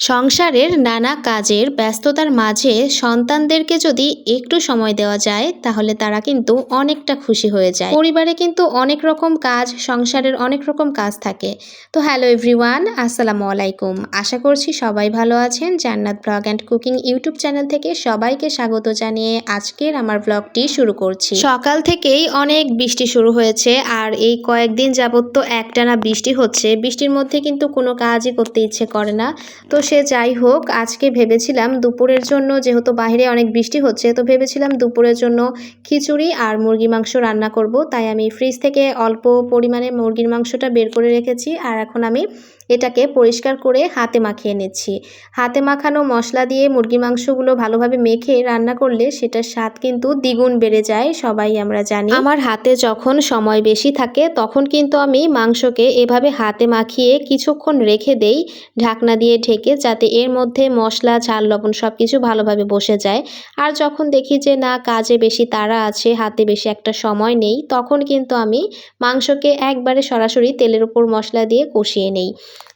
সংসারের নানা কাজের ব্যস্ততার মাঝে সন্তানদেরকে যদি একটু সময় দেওয়া যায়, তাহলে তারা কিন্তু অনেকটা খুশি হয়ে যায়। পরিবারে কিন্তু অনেক রকম কাজ, সংসারের অনেক রকম কাজ থাকে। তো হ্যালো এভরিওয়ান, আসসালামু আলাইকুম। আশা করছি সবাই ভালো আছেন। Jannat blog and cooking YouTube channel থেকে সবাইকে স্বাগত জানিয়ে আজকের আমার ব্লগটি শুরু করছি। সকাল থেকেই অনেক বৃষ্টি শুরু হয়েছে আর এই কয়েকদিন যাবত তো একটানা বৃষ্টি হচ্ছে। বৃষ্টির মধ্যে কিন্তু কোনো কাজই করতে ইচ্ছে করে না। তো সে যাই হোক, আজকে ভেবেছিলাম দুপুরের জন্য যেহেতু বাইরে অনেক বৃষ্টি হচ্ছে, তো ভেবেছিলাম দুপুরের জন্য খিচুড়ি আর মুরগি মাংস রান্না করব। তাই আমি ফ্রিজ থেকে অল্প পরিমাণে মুরগির মাংসটা বের করে রেখেছি আর এখন আমি এটাকে পরিষ্কার করে হাতে মাখিয়ে নিচ্ছি। হাতে মাখানো মশলা দিয়ে মুরগি মাংসগুলো ভালোভাবে মেখে রান্না করলে সেটার স্বাদ কিন্তু দ্বিগুণ বেড়ে যায়, সবাই আমরা জানি। আমার হাতে যখন সময় বেশি থাকে, তখন কিন্তু আমি মাংসকে এভাবে হাতে মাখিয়ে কিছুক্ষণ রেখে দেই, ঢাকনা দিয়ে ঢেকে যাতে এর মধ্যে মশলা, ঝাল, লবণ সব কিছু ভালোভাবে বসে যায়। আর যখন দেখি যে, না, কাজে বেশি তারা আছে, হাতে বেশি একটা সময় নেই, তখন কিন্তু আমি মাংসকে একবারে সরাসরি তেলের উপর মশলা দিয়ে কষিয়ে নেই।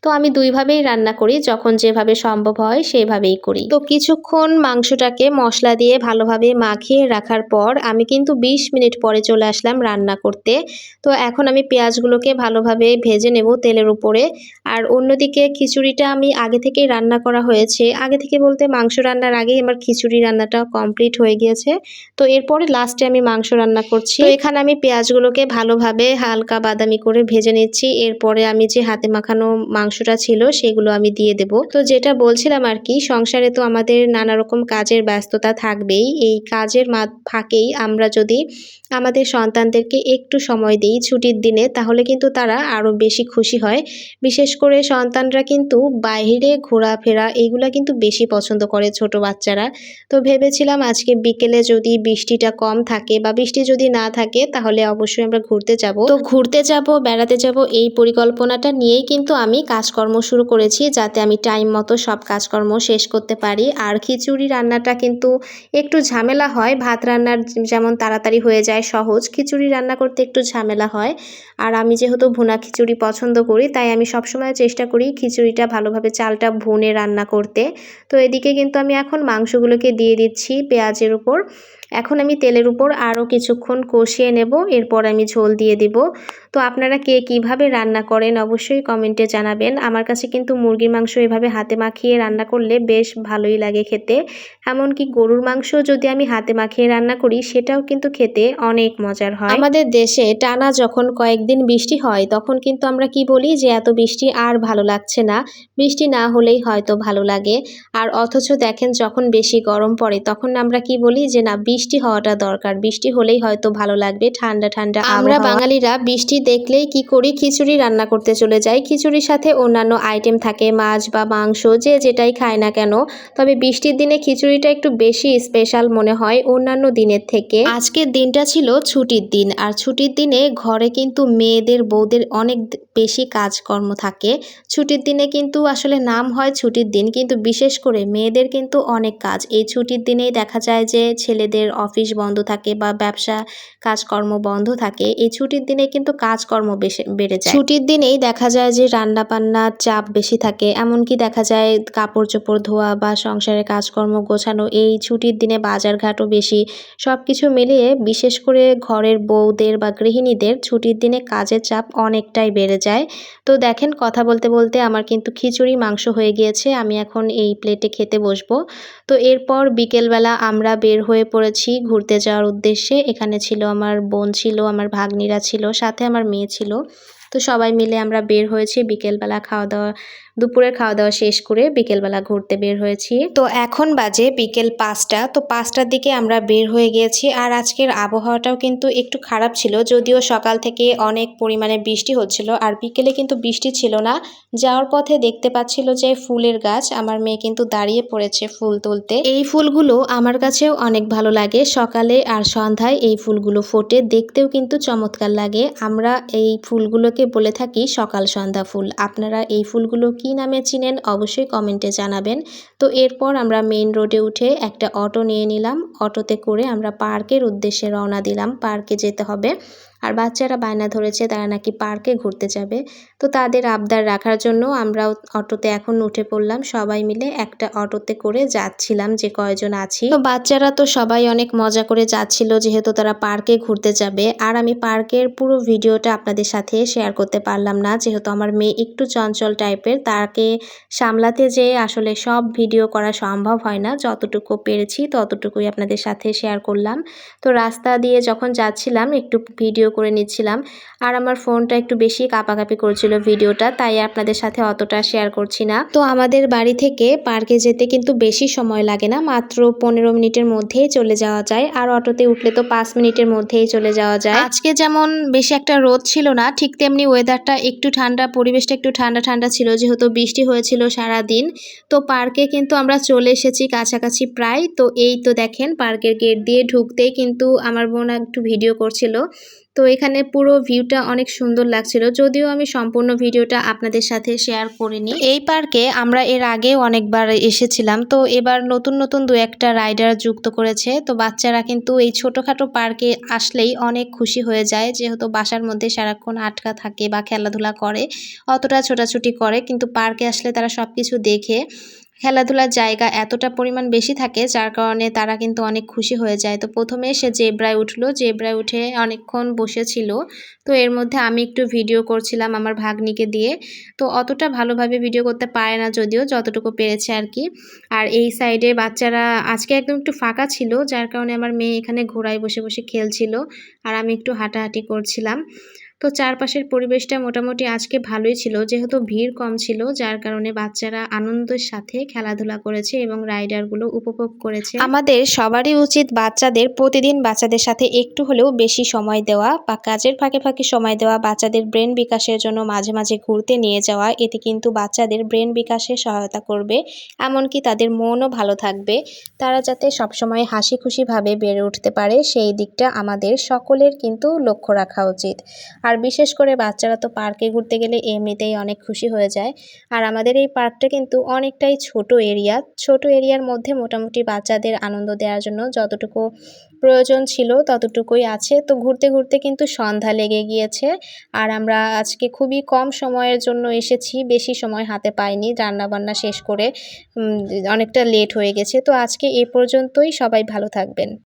তো আমি দুইভাবেই রান্না করি, যখন যেভাবে সম্ভব হয় সেভাবেই করি। তো কিছুক্ষণ মাংসটাকে মশলা দিয়ে ভালোভাবে মাখিয়ে রাখার পর আমি কিন্তু ২০ মিনিট পরে চলে আসলাম রান্না করতে। তো এখন আমি পেঁয়াজগুলোকে ভালোভাবে ভেজে নেব তেলের উপরে। আর অন্যদিকে খিচুড়িটা আমি আগে থেকেই রান্না করা হয়েছে। আগে থেকে বলতে মাংস রান্নার আগেই আমার খিচুড়ি রান্নাটা কমপ্লিট হয়ে গিয়েছে। তো এরপরে লাস্টে আমি মাংস রান্না করছি। এখানে আমি পেঁয়াজগুলোকে ভালোভাবে হালকা বাদামি করে ভেজে নিচ্ছি। এরপরে আমি যে হাতে মাখানো মাংসটা ছিল, সেগুলো আমি দিয়ে দেব। তো যেটা বলছিলাম আর কি, সংসারে তো আমাদের নানা রকম কাজের ব্যস্ততা থাকবেই। এই কাজের ফাঁকেই আমরা যদি আমাদের সন্তানদেরকে একটু সময় দিই ছুটির দিনে, তাহলে কিন্তু তারা আরও বেশি খুশি হয়। বিশেষ করে সন্তানরা কিন্তু বাইরে ঘোরাফেরা এইগুলা কিন্তু বেশি পছন্দ করে ছোট বাচ্চারা। তো ভেবেছিলাম আজকে বিকেলে যদি বৃষ্টিটা কম থাকে বা বৃষ্টি যদি না থাকে, তাহলে অবশ্যই আমরা ঘুরতে যাব। তো ঘুরতে যাব, বেড়াতে যাব, এই পরিকল্পনাটা নিয়েই কিন্তু আমি কাজকর্ম শুরু করেছি যাতে আমি টাইম মতো সব কাজকর্ম শেষ করতে পারি। আর খিচুড়ি রান্নাটা কিন্তু একটু ঝামেলা হয়। ভাত রান্নার যেমন তাড়াতাড়ি হয়ে যায় সহজ, খিচুড়ি রান্না করতে একটু ঝামেলা হয়। আর আমি যেহেতু ভুনা খিচুড়ি পছন্দ করি, তাই আমি সবসময় চেষ্টা করি খিচুড়িটা ভালোভাবে চালটা ভুনে রান্না করতে। তো এদিকে কিন্তু আমি এখন মাংসগুলোকে দিয়ে দিচ্ছি পেঁয়াজের উপর। এখন আমি তেলের উপর আরও কিছুক্ষণ কষিয়ে নেব, এরপর আমি ঝোল দিয়ে দিব। তো আপনারা কে কীভাবে রান্না করেন অবশ্যই কমেন্টে জানাবেন। আমার কাছে কিন্তু মুরগির মাংস এভাবে হাতে মাখিয়ে রান্না করলে বেশ ভালোই লাগে খেতে। এমনকি গরুর মাংস যদি আমি হাতে মাখিয়ে রান্না করি, সেটাও কিন্তু খেতে অনেক মজার হয়। আমাদের দেশে টানা যখন কয়েকদিন বৃষ্টি হয়, তখন কিন্তু আমরা কি বলি যে, এত বৃষ্টি আর ভালো লাগছে না। বৃষ্টি না হলেই হয়তো ভালো লাগে। আর অথচ দেখেন, যখন বেশি গরম পড়ে, তখন আমরা কি বলি যে, না বৃষ্টি হওয়াটা দরকার। বৃষ্টি হলেই হয়তো ভালো লাগবে ঠান্ডা ঠান্ডা আমরা বাঙালিরা বৃষ্টি দেখলেই কি করি? খিচুড়ি রান্না করতে চলে যাই। খিচুড়ির সাথে অন্যান্য আইটেম থাকে মাছ বা মাংস যে যেটাই খায় না কেন। তবে বৃষ্টির দিনে খিচুড়িটা একটু বেশি স্পেশাল মনে হয় অন্যান্য দিনের থেকে। আজকের দিনটা ছিল ছুটির দিন। আর ছুটির দিনে ঘরে কিন্তু মেয়েদের বউদের অনেক বেশি কাজকর্ম থাকে। ছুটির দিনে কিন্তু আসলে নাম হয় ছুটির দিন, কিন্তু বিশেষ করে মেয়েদের কিন্তু অনেক কাজ। এই ছুটির দিনেই দেখা যায় যে ছেলেদের অফিস বন্ধ থাকে বা ব্যবসা কাজকর্ম বন্ধ থাকে। এই ছুটির দিনে কিন্তু কাজকর্ম বেশি বেড়ে যায়। ছুটির দিনেই দেখা যায় যে রান্না বান্নার চাপ বেশি থাকে। এমনকি দেখা যায় কাপড় চোপড় ধোয়া বা সংসারের কাজকর্ম গোছানো, এই ছুটির দিনে বাজারঘাটও বেশি। সব কিছু মিলিয়ে বিশেষ করে ঘরের বউদের বা গৃহিণীদের ছুটির দিনে কাজের চাপ অনেকটাই বেড়ে যায়। তো দেখেন, কথা বলতে বলতে আমার কিন্তু খিচুড়ি, মাংস হয়ে গিয়েছে। আমি এখন এই প্লেটে খেতে বসবো। তো এরপর বিকেলবেলা আমরা বের হয়ে পড়েছি ঘুরতে যাওয়ার উদ্দেশ্যে। এখানে ছিল আমার বোন ছিল, আমার ভাগ্নিরা ছিল, সাথে আমার মেয়ে ছিল। তো সবাই মিলে আমরা বের হয়েছি। বিকেলবেলা খাওয়া দাওয়া দুপুরের খাওয়া দাওয়া শেষ করে বিকেলবেলা ঘুরতে বের হয়েছি। তো এখন বাজে বিকেল পাঁচটা, তো পাঁচটার দিকে আমরা বের হয়ে গিয়েছি আর আজকের আবহাওয়াটাও কিন্তু একটু খারাপ ছিল, যদিও সকাল থেকে অনেক পরিমাণে বৃষ্টি হচ্ছিল আর বিকেলে কিন্তু বৃষ্টি ছিল না। যাওয়ার পথে দেখতে পাচ্ছিল যে ফুলের গাছ, আমার মেয়ে কিন্তু দাঁড়িয়ে পড়েছে ফুল তুলতে। এই ফুলগুলো আমার কাছেও অনেক ভালো লাগে, সকালে আর সন্ধ্যায় এই ফুলগুলো ফোটে, দেখতেও কিন্তু চমৎকার লাগে। আমরা এই ফুলগুলোকে বলে থাকি সকাল সন্ধ্যা ফুল, আপনারা এই ফুলগুলো কি নামে চিনেন অবশ্যই কমেন্টে জানাবেন। তো এরপর আমরা মেইন রোডে উঠে একটা অটো নিয়ে নিলাম। অটোতে করে আমরা পার্কের উদ্দেশ্যে রওনা দিলাম। পার্কে যেতে হবে। আর বাচ্চারা বায়না ধরেছে, তারা নাকি পার্কে ঘুরতে যাবে। তো তাদের আবদার রাখার জন্য আমরা অটোতে এখন উঠে পড়লাম। সবাই মিলে একটা অটোতে করে যাচ্ছিলাম যে কয়জন আছি। তো বাচ্চারা তো সবাই অনেক মজা করে যাচ্ছিল, যেহেতু তারা পার্কে ঘুরতে যাবে। আর আমি পার্কের পুরো ভিডিওটা আপনাদের সাথে শেয়ার করতে পারলাম না, যেহেতু আমার মেয়ে একটু চঞ্চল টাইপের। তাকে সামলাতে যেয়ে আসলে সব ভিডিও করা সম্ভব হয় না, যতটুকু পেরেছি ততটুকুই আপনাদের সাথে শেয়ার করলাম। তো রাস্তা দিয়ে যখন যাচ্ছিলাম, একটু ভিডিও করে নিচ্ছিলাম। আর আমার ফোনটা একটু বেশি কাঁপাকাঁপি করছিল ভিডিওটা, তাই আপনাদের সাথে অতটা শেয়ার করছি না। তো আমাদের বাড়ি থেকে পার্কে যেতে কিন্তু বেশি সময় লাগে না, মাত্র পনেরো মিনিটের মধ্যেই চলে যাওয়া যায়। আর অটোতে উঠলে তো পাঁচ মিনিটের মধ্যেই চলে যাওয়া যায়। আজকে যেমন বেশি একটা রোদ ছিল না, ঠিক তেমনি ওয়েদারটা একটু ঠান্ডা, পরিবেশটা একটু ঠান্ডা ঠান্ডা ছিল, যেহেতু বৃষ্টি হয়েছিল সারা দিন তো পার্কে কিন্তু আমরা চলে এসেছি কাছাকাছি প্রায়। তো এই তো দেখেন, পার্কের গেট দিয়ে ঢুকতেই কিন্তু আমার বোন একটু ভিডিও করছিল। তো এখানে পুরো ভিউটা অনেক সুন্দর লাগছিল। যদিও আমি সম্পূর্ণ ভিডিওটা আপনাদের সাথে শেয়ার করিনি। এই পার্কে আমরা এর আগেও অনেকবার এসেছিলাম। তো এবার নতুন নতুন দু একটা রাইডার যুক্ত করেছে। তো বাচ্চারা কিন্তু এই ছোটোখাটো পার্কে আসলেই অনেক খুশি হয়ে যায়। যেহেতু বাসার মধ্যে সারাক্ষণ আটকা থাকে বা খেলাধুলা করে, অতটা ছোটাছুটি করে। কিন্তু পার্কে আসলে তারা সব কিছু দেখে খেলাধুলার জায়গা এতটা পরিমাণ বেশি থাকে, যার কারণে তারা কিন্তু অনেক খুশি হয়ে যায়। তো প্রথমে সে জেব্রায় উঠল। জেব্রায় উঠে অনেকক্ষণ বসেছিল। তো এর মধ্যে আমি একটু ভিডিও করছিলাম আমার ভাগ্নিকে দিয়ে। তো অতটা ভালোভাবে ভিডিও করতে পারে না যদিও, যতটুকু পেরেছে আর কি। আর এই সাইডে বাচ্চারা আজকে একদম একটু ফাঁকা ছিল, যার কারণে আমার মেয়ে এখানে ঘোড়ায় বসে বসে খেলছিল। আর আমি একটু হাঁটাহাঁটি করছিলাম। তো চারপাশের পরিবেশটা মোটামুটি আজকে ভালোই ছিল। যেহেতু ভিড় কম ছিল, যার কারণে বাচ্চারা আনন্দের সাথে খেলাধুলা করেছে এবং রাইডারগুলো উপভোগ করেছে। আমাদের সবারই উচিত বাচ্চাদের প্রতিদিন বাচ্চাদের সাথে একটু হলেও বেশি সময় দেওয়া বা কাজের ফাঁকে ফাঁকে সময় দেওয়া, বাচ্চাদের ব্রেন বিকাশের জন্য মাঝে মাঝে ঘুরতে নিয়ে যাওয়া, এতে কিন্তু বাচ্চাদের ব্রেন বিকাশে সহায়তা করবে, এমনকি তাদের মনও ভালো থাকবে। তারা যাতে সবসময় হাসি খুশিভাবে বেড়ে উঠতে পারে, সেই দিকটা আমাদের সকলের কিন্তু লক্ষ্য রাখা উচিত। আর বিশেষ করে বাচ্চারা তো পার্কে ঘুরতে গেলে এমনিতেই অনেক খুশি হয়ে যায়। আর আমাদের এই পার্কটা কিন্তু অনেকটাই ছোট এরিয়া। ছোট এরিয়ার মধ্যে মোটামুটি বাচ্চাদের আনন্দ দেওয়ার জন্য যতটুকু প্রয়োজন ছিল ততটুকুই আছে। তো ঘুরতে ঘুরতে কিন্তু সন্ধ্যা লেগে গিয়েছে। আর আমরা আজকে খুবই কম সময়ের জন্য এসেছি, বেশি সময় হাতে পাইনি, রান্নাবান্না শেষ করে অনেকটা লেট হয়ে গেছে। তো আজকে এ পর্যন্তই, সবাই ভালো থাকবেন।